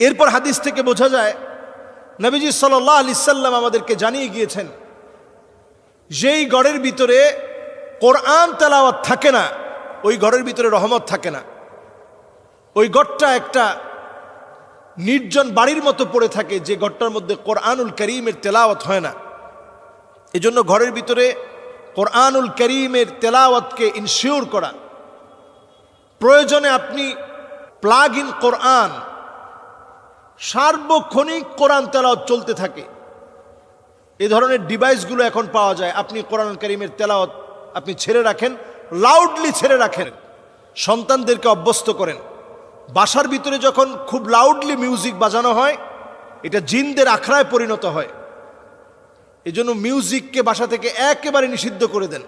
এরপর হাদিস থেকে বোঝা যায়, নবীজি সাল্লাহ আলি সাল্লাম আমাদেরকে জানিয়ে গিয়েছেন, যেই ঘরের ভিতরে কোরআন তেলাওয়াত থাকে না, ওই ঘরের ভিতরে রহমত থাকে না। ওই ঘরটা একটা নির্জন বাড়ির মতো পড়ে থাকে, যে ঘরটার মধ্যে কোরআনুল করিমের তেলাওয়াত হয় না। এজন্য ঘরের ভিতরে কোরআনুল করিমের তেলাওয়াতকে ইনশিওর করা। প্রয়োজনে আপনি প্লাগ ইন কোরআন সার্বক্ষণিক কোরআন তেলাওয়াত চলতে থাকে। এ ধরনের ডিভাইসগুলো এখন পাওয়া যায়। আপনি কোরআন করিমের তেলাওয়াত আপনি ছেড়ে রাখেন লাউডলি ছেড়ে রাখেন, সন্তানদেরকে অভ্যস্ত করেন। বাসার ভিতরে যখন খুব লাউডলি মিউজিক বাজানো হয়, এটা জিনদের আখড়ায় পরিণত হয়। এজন্য মিউজিককে বাসা থেকে একেবারে নিষিদ্ধ করে দেন।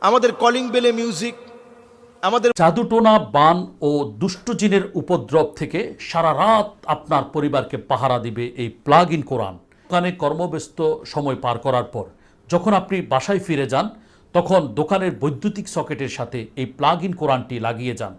আমাদের কলিং বেলে মিউজিক আমাদের জাদুটোনা বান ও দুষ্ট জিনের উপদ্রব থেকে সারা রাত আপনার পরিবারকে পাহারা দিবে এই প্লাগ ইন কোরআন দোকানে কর্মব্যস্ত সময় পার করার পর যখন আপনি বাসায় ফিরে যান, তখন দোকানের বৈদ্যুতিক সকেটের সাথে এই প্লাগ ইন কোরআনটি লাগিয়ে যান।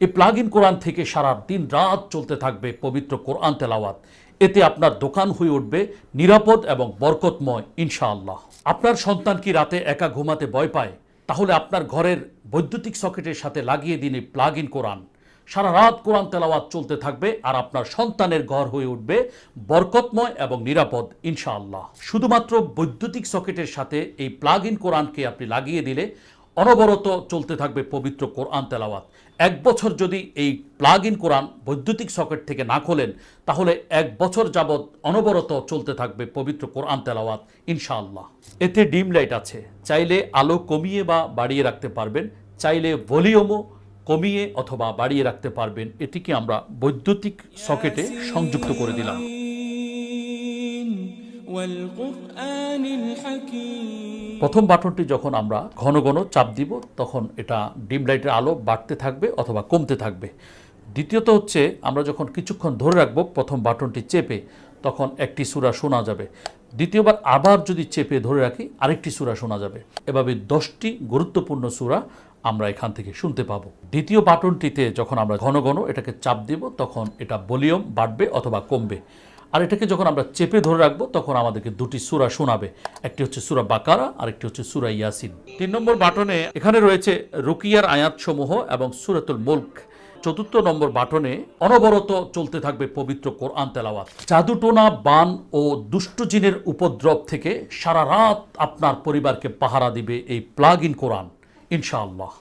এই প্লাগ ইন কোরআন থেকে সারা দিন রাত চলতে থাকবে পবিত্র কোরআন তেলাওয়াত। এতে আপনার দোকান হয়ে উঠবে নিরাপদ এবং বরকতময়, ইনশাআল্লাহ। আপনার সন্তান কি রাতে একা ঘুমাতে ভয় পায়? তাহলে আপনার ঘরের বৈদ্যুতিক সকেটের সাথে লাগিয়ে দিন এই প্লাগ ইন কোরআন। সারা রাত কোরআন তেলাওয়াত চলতে থাকবে আর আপনার সন্তানের ঘর হয়ে উঠবে বরকতময় এবং নিরাপদ, ইনশাআল্লাহ। শুধুমাত্র বৈদ্যুতিক সকেটের সাথে এই প্লাগ ইন কোরআনকে আপনি লাগিয়ে দিলে অনবরত চলতে থাকবে পবিত্র কোরআন তেলাওয়াত। এক বছর যদি এই প্লাগ ইন কোরআন বৈদ্যুতিক সকেট থেকে না খোলেন, তাহলে এক বছর যাবৎ অনবরত চলতে থাকবে পবিত্র কোরআন তেলাওয়াত, ইনশাআল্লাহ। এতে ডিম লাইট আছে। চাইলে আলো কমিয়ে বা বাড়িয়ে রাখতে পারবেন, চাইলে ভলিউমও কমিয়ে অথবা বাড়িয়ে রাখতে পারবেন। এটিকে আমরা বৈদ্যুতিক সকেটে সংযুক্ত করে দিলাম। প্রথম বাটনটি যখন আমরা ঘন ঘন চাপ দিব, তখন এটা ডিম লাইটের আলো বাড়তে থাকবে অথবা কমতে থাকবে। দ্বিতীয়ত হচ্ছে, আমরা যখন কিছুক্ষণ ধরে রাখব প্রথম বাটনটি চেপে, তখন একটি সুরা শোনা যাবে। দ্বিতীয়বার আবার যদি চেপে ধরে রাখি, আরেকটি সুরা শোনা যাবে। এভাবে দশটি গুরুত্বপূর্ণ সুরা আমরা এখান থেকে শুনতে পাব। দ্বিতীয় বাটনটিতে যখন আমরা ঘন ঘন এটাকে চাপ দিব, তখন এটা ভলিউম বাড়বে অথবা কমবে। আর এটাকে যখন আমরা চেপে ধরে রাখব, তখন আমাদেরকে দুটি সুরা শোনাবে। একটি হচ্ছে সুরা বাকারা আর একটি হচ্ছে সুরা ইয়াসিন। তিন নম্বর বাটনে এখানে রয়েছে রুকিয়ার আয়াতসমূহ এবং সুরাতুল মুল্ক। চতুর্থ নম্বর বাটনে অনবরত চলতে থাকবে পবিত্র কোরআন তেলাওয়াত। জাদুটোনা, বান ও দুষ্ট জিনের উপদ্রব থেকে সারা রাত আপনার পরিবারকে পাহারা দিবে এই প্লাগ ইন কোরআন। ইনশাআল্লাহ।